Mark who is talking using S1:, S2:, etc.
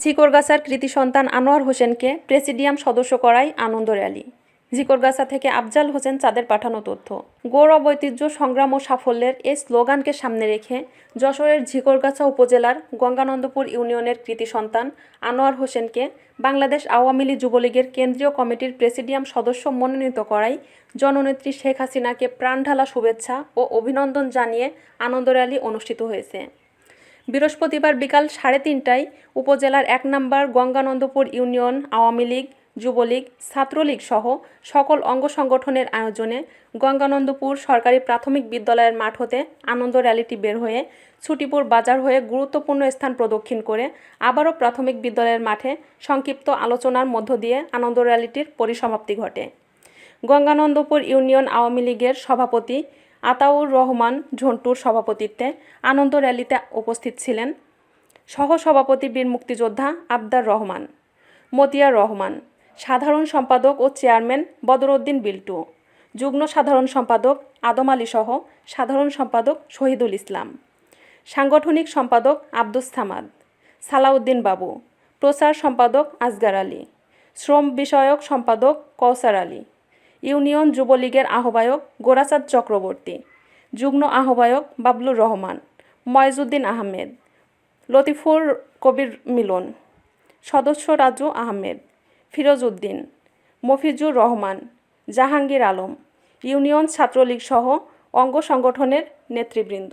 S1: ঝিকরগাছার কৃতি সন্তান আনোয়ার হোসেনকে প্রেসিডিয়াম সদস্য করায় আনন্দ র্যালি। ঝিকরগাছা থেকে আফজাল হোসেন চাঁদের পাঠানো তথ্য। গৌরব ঐতিহ্য, সংগ্রাম ও সাফল্যের এই স্লোগানকে সামনে রেখে যশোরের ঝিকরগাছা উপজেলার গঙ্গানন্দপুর ইউনিয়নের কৃতি সন্তান আনোয়ার হোসেনকে বাংলাদেশ আওয়ামী লীগ যুবলীগের কেন্দ্রীয় কমিটির প্রেসিডিয়াম সদস্য মনোনীত করায় জননেত্রী শেখ হাসিনাকে প্রাণঢালা শুভেচ্ছা ও অভিনন্দন জানিয়ে আনন্দ র্যালি অনুষ্ঠিত হয়েছে। বৃহস্পতিবার বিকাল সাড়ে তিনটায় উপজেলার এক নম্বর গঙ্গানন্দপুর ইউনিয়ন, আওয়ামী লীগ, যুবলীগ, ছাত্রলীগ সহ সকল অঙ্গ সংগঠনের আয়োজনে গঙ্গানন্দপুর সরকারি প্রাথমিক বিদ্যালয়ের মাঠ হতে আনন্দ র্যালিটি বের হয়ে ছুটিপুর বাজার হয়ে গুরুত্বপূর্ণ স্থান প্রদক্ষিণ করে আবারও প্রাথমিক বিদ্যালয়ের মাঠে সংক্ষিপ্ত আলোচনার মধ্য দিয়ে আনন্দ র্যালিটির পরিসমাপ্তি ঘটে। গঙ্গানন্দপুর ইউনিয়ন আওয়ামী লীগের সভাপতি আতাউর রহমান ঝন্টুর সভাপতিত্বে আনন্দ র্যালিতে উপস্থিত ছিলেন সহসভাপতি বীর মুক্তিযোদ্ধা আবদার রহমান, মতিয়া রহমান, সাধারণ সম্পাদক ও চেয়ারম্যান বদরউদ্দিন বিল্টু, যুগ্ম সাধারণ সম্পাদক আদম আলী সহ সাধারণ সম্পাদক শহীদুল ইসলাম, সাংগঠনিক সম্পাদক আব্দুস সামাদ, সালাউদ্দিন বাবু, প্রচার সম্পাদক আজগার আলী, শ্রম বিষয়ক সম্পাদক কৌসার আলী ইউনিয়ন যুবলীগের আহ্বায়ক গোরাচাঁদ চক্রবর্তী, যুগ্ম আহ্বায়ক বাবলুর রহমান, ময়জুদ্দিন আহমেদ, লতিফুর কবির মিলন, সদস্য রাজু আহমেদ, ফিরোজ উদ্দিন, মফিজুর রহমান, জাহাঙ্গীর আলম, ইউনিয়ন ছাত্রলীগ সহ অঙ্গ সংগঠনের নেতৃবৃন্দ।